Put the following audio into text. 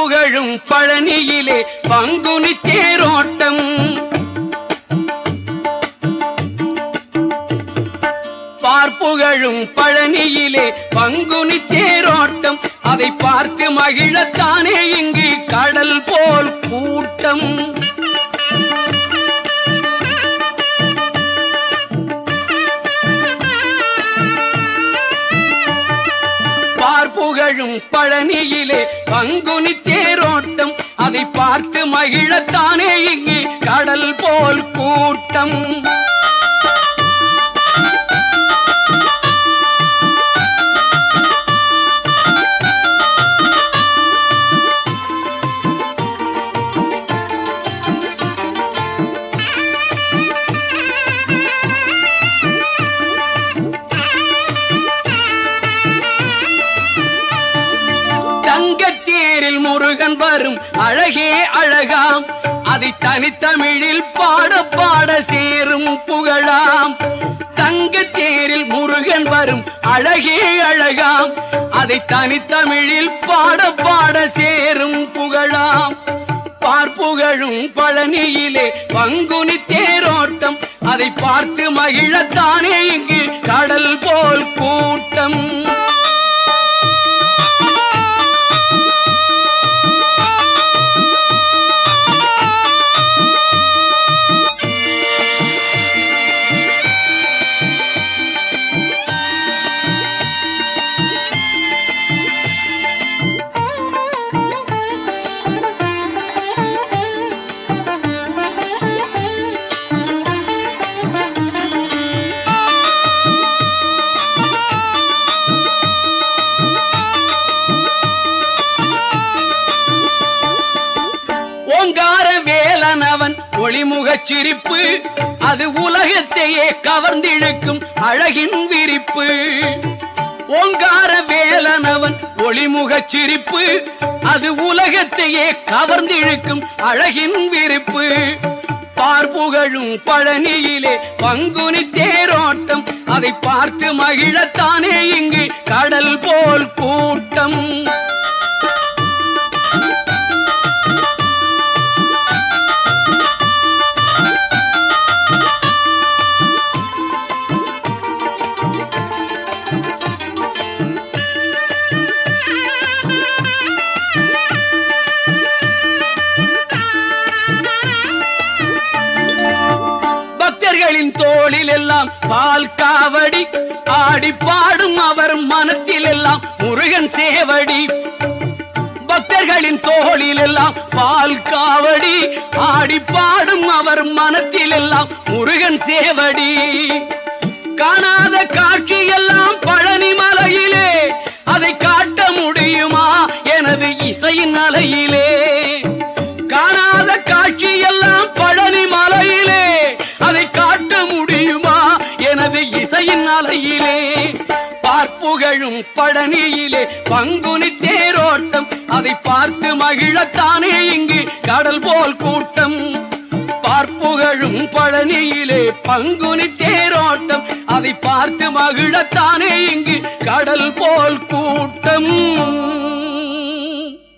புகழும் பழனியிலே பங்குனி தேரோட்டம் பார்ப்புகழும் பழனியிலே பங்குனி தேரோட்டம் அதை பார்த்து மகிழத்தானே இங்கு கடல் போல் கூட்டம். பார்ப்புகழும் பழனியிலே பங்குனி தேரோட்டம். அதை பார்த்து மகிழத்தானே இங்கே கடல் போல் கூட்டம். தங்கத்தேரில் முருகன் வரும். அழகே அழகாம். அதை தனித்தமிழில் பாட பாட சேரும் புகழாம். தங்கத்தேரில் முருகன் வரும். அழகே அழகாம். அதை தனித்தமிழில் பாட பாட சேரும் புகழாம். பார்ப்புகழும் பழனியிலே பங்குனி தேரோட்டம். அதை பார்த்து மகிழத்தானே இங்கு கடல் போல் கூட்டம். ஒளிமுகச் சிரிப்பு அது உலகத்தையே கவர்ந்திழுக்கும் அழகின் விரிப்பு. ஓங்கார வேலனவன் ஒளிமுகச் சிரிப்பு அது உலகத்தையே கவர்ந்திழுக்கும் அழகின் விரிப்பு. பார்ப்புகழும் பழனியிலே பங்குனி தேரோட்டம் அதை பார்த்து மகிழத்தானே இங்கு கடல் போல் கூட்டம். பக்தர்களின் தோளில் எல்லாம் பால் காவடி. ஆடி பாடும் அவர் மனத்தில் எல்லாம் முருகன் சேவடி. பக்தர்களின் தோளில் எல்லாம் பால் காவடி. ஆடி பாடும் அவர் மனத்தில் எல்லாம் முருகன் சேவடி. காணாத காட்சி எல்லாம் பழனி மலையிலே அதை காட்ட முடியுமா? எனது இசையின் அலையில் எனது அலையிலே பார்ப்புகழும் பழனியிலே பங்குனி தேரோட்டம் அதை பார்த்து மகிழத்தானே இங்கு கடல் போல் கூட்டம். பார்ப்புகழும் பழனியிலே பங்குனி தேரோட்டம் அதை பார்த்து மகிழத்தானே இங்கு கடல் போல் கூட்டம்.